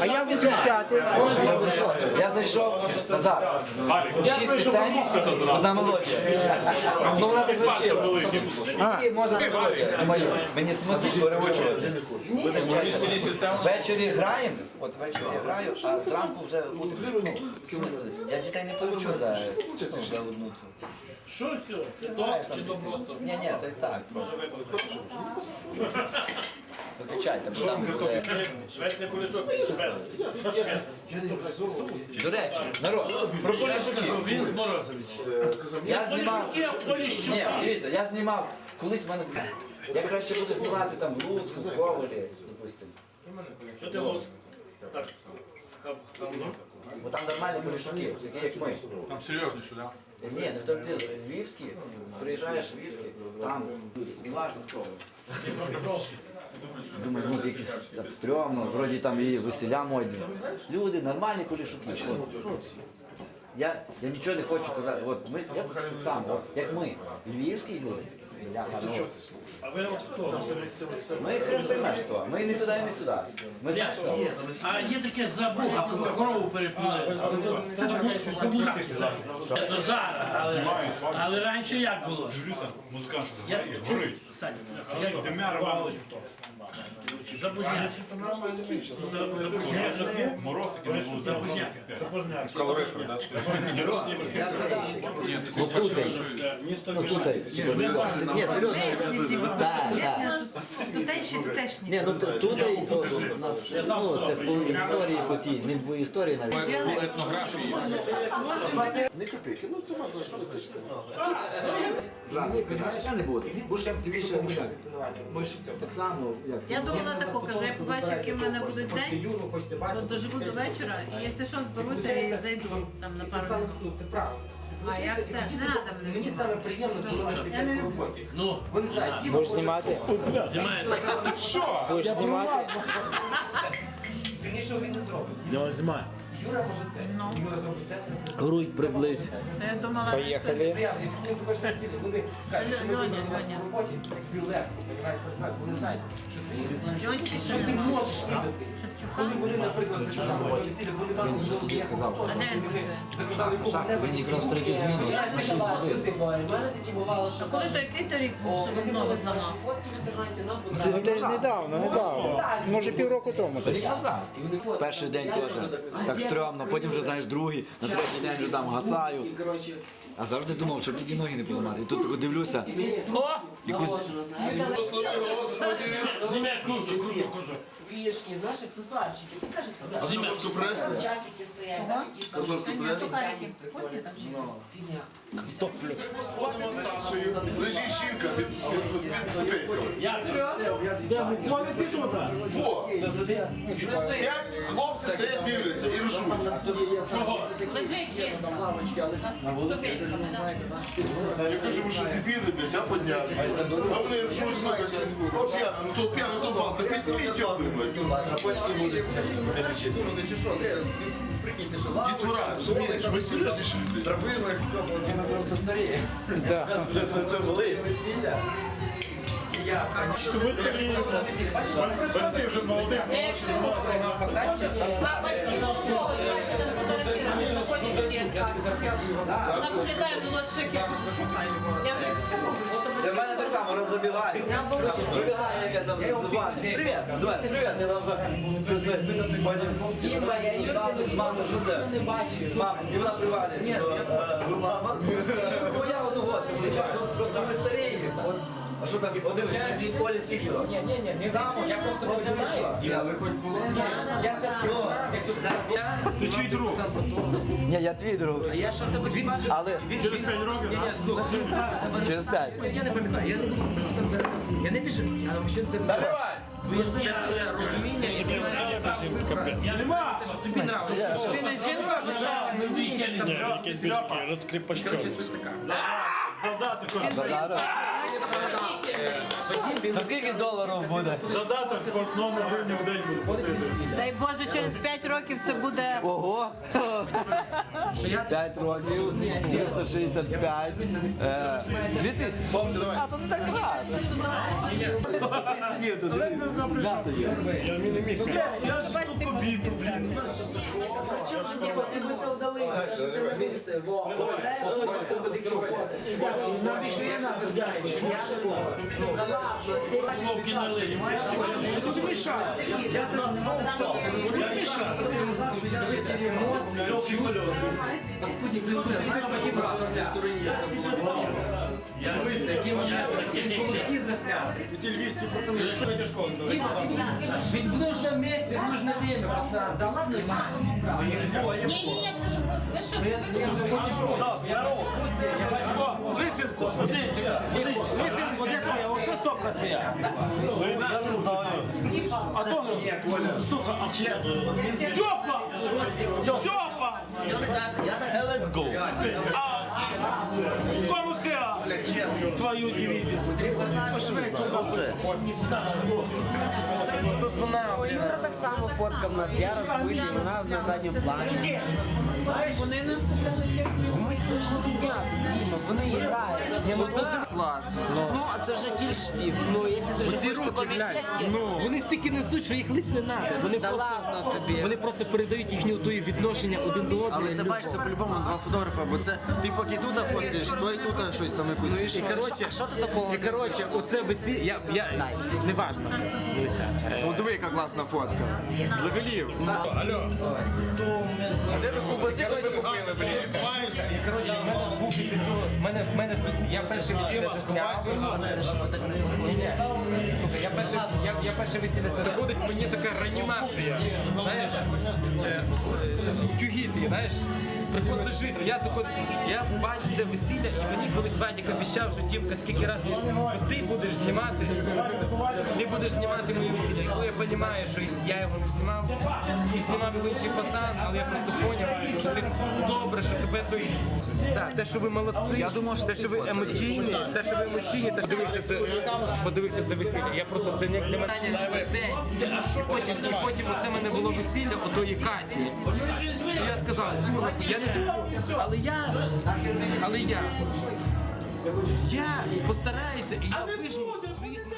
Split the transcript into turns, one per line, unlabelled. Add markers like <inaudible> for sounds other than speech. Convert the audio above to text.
А як відключати?
Я зайшов назад. Шість пісень, одна мелодія. Ну вона так навчила. І може мелодія. Мою. Мені смисл переучувати. Ввечері граємо, от ввечері я граю, а зранку вже утром. Ну, я дітей не повчу за, за одну цю.
Що все? Тост чи то просто?
Ні, ні, то і так. Виключайте, бо там буде.
Швець не полішок, швець.
До речі, народ, про полішуків.
Він з Морозович.
Я знімав. Ні, дивіться, я знімав. Колись в мене. Я краще буду знімати там в Луцьку, в Ковалі, допустимо.
Що ти Луцьк? Так.
Бо там нормальні полішуки, такі як ми.
Там серйозніше, так?
Ні, не діло. Львівські, приїжджаєш в Львівські, там не важно хто. Думаю, ну якісь так стрьомно, вроді там і веселя модні. Люди, нормальні полішуки. От. Я, я нічого не хочу казати. От ми, я так само, от, як ми, львівські люди. Бляха, ну,
А ви от хто?
Ми поймеш хто. Ми не туди і не сюди. Ми знаєш хто.
А є таке забуга, про корову переплили. Забуга. Це зараз, але, але раніше як було?
Дивлюся, музикант, що
Я,
грає, горить.
Саня,
Демяр валить.
Забужняк. Забужняк.
Мороз такий не був.
Забужняк.
Я згадав. Ну тут. Тут. Ні, серйозно. Так.
Тутейші, тутешні.
Ні, ну тут тут у нас ну, це по історії по тій, не по історії навіть. Не копійки, ну це можна що Зразу сказати, я не буду. Бо б тобі ще не так. Ми ж так само, як
Я думала тако, кажу, я побачу, який в мене буде день, то доживу до вечора, і якщо що, зберуся і зайду там на пару.
Це правда.
А як це? Не треба мене
Мені саме приємно, коли
Я
піде по роботі.
Ну,
Ви не знаєте, ті
Будеш знімати?
знімаєте.
Будеш знімати? <laughs>
сильнішого він не зробить.
Давай знімай.
Юра може це. Юра зробить це, це, це.
Грудь приблизь.
Та Я думала,
Поїхали.
це
Приємно. І ти хочеш сілі, вони кажуть, що ми
Льоня,
будемо
Льоня.
по роботі, тобі легко, розумієш, працювати, вони знають, що ти
Льоньки
що
ще
ти
нема.
зможеш віддати.
Шевчука.
Коли вони, наприклад, заказали на весілля, вони вам вже
сказав.
А де він працює?
заказали купу
Шахти, він якраз третю зміну.
Знаєш, не казала, в мене такі бувало, що
коли той який рік був, що він ногу зламав?
фотки в інтернеті нам
Це
потрапили.
теж недавно, недавно. Може півроку тому.
Рік назад. Перший день теж так стрьомно, потім вже знаєш другий, на третій день вже там гасаю. А завжди думав, що тільки ноги не поламати. І тут тако дивлюся,
О!
якусь
куртку.
знаєш, аксесуарчики. Ти кажеш, це. Там часики стоять,
А ні, вкусні там чи.
Ходимо з Сашею, лежить жінка під, під, під спинкою. Во! П'ять
Чого?
Лежить. На.
Я кажу, ви що дебіли, блядь, я піднявся. А вони ржуть, слухайте, о п'яно, ну то п'яно, то балка, підніміть теплий, блядь. Дітвора, розумієш, ми серйозніші люди.
Ми просто старі. Це були.
Ти вже молодий,
А, бачите, молодого, давайте там фотографіруємо, заходить клієнтка. Вона виглядає молодше, я кажу, слухай. Я вже як скажу,
Це
що
мене так само роззабігає. Вибігає, як я там з вами. Привіт, давай, привіт, я там щось це, потім з мамою,
бачив.
З мамою, і вона привалює. Ні, е, ви мама. Ну я включаю, ну просто ми старі. А що там, подивись, Олі скільки?
Ні, ні, ні, не
Замуж,
я просто
ти вийшла. ви хоч
Я це як тут
Ти чий друг?
Ні, я твій друг.
А я що тебе він
Але
Через 5 років,
через п'ять.
Я не пам'ятаю, я не буду я не взагалі не
Наливай!
Я розуміння Я не маю, що тобі нравиться.
Він не жінка, То скільки доларів буде?
задаток по одному гривні в день буде.
Дай Боже, через 5 років це буде
Ого! 5 років, 365, е, 2000. А, то не так багато. Сидів тут. Паскудник, це, знаєш, подібрав на стороні, це було. М'ясо є.
біту, блін. Вовки налили. Тут мішати.
Ведь в нужном месте, в нужное время, пацан. Да ладно,
Ні-ні-ні, це ж ви- ви що, це ви
Лисенко, водичка,
Лисенко, де твоя? Ото стопка твоя.
Я не знаю.
А то
Слухай, а Степа! Степа!
Let's go.
Кому хера? Твою дивізію.
тут вона.
Юра так само фоткав нас, я розбитий, вона на задньому плані.
Вони не скупляли техніку.
Це вже Діма, вони грають. Ні, ну так. Класно. Ну, а це вже тільштів. Ну, якщо ти вже хочеш такі місця,
Ну, вони стільки несуть, що їх лись не треба. Вони
Да
просто,
ладно тобі.
вони просто передають їхню тої відношення один до одного.
Але це бачиш, це по-любому два фотографа, бо це ти поки тут фоткаєш, той тут щось там якусь.
Ну і що,
коротше,
а що ти такого?
І коротше, оце весілля, я, я,
Дай.
не важно. Дивися. е,
О, диви, яка класна фотка. Взагалі. А де ви кубаси ви купили, блін?
Коротше, в мене був після цього, мене, мене тут, я перше весілля
це
Ні, ні. Слухай, я перше, я, я перше весілля це доходить мені така реанімація. Знаєш, е, тюгіти, знаєш. Приход до життя. Я тако, я бачу це весілля, і мені колись Вадік обіцяв, що Дімка, скільки разів, що ти будеш знімати, ти будеш знімати моє весілля. І коли я розумію, що я його не знімав, і знімав його інший пацан, але я просто зрозумів, що це добре, що тебе той. Так, те, що ви молодці, я думав, що те, що ви емоційні, те, що ви емоційні, те, що подивився це, подивився це весілля. Я просто це не для мене день. І потім, і потім оце мене було весілля отої Каті. І я сказав, курва, я але я, але я, я постараюся, і я вижу своїх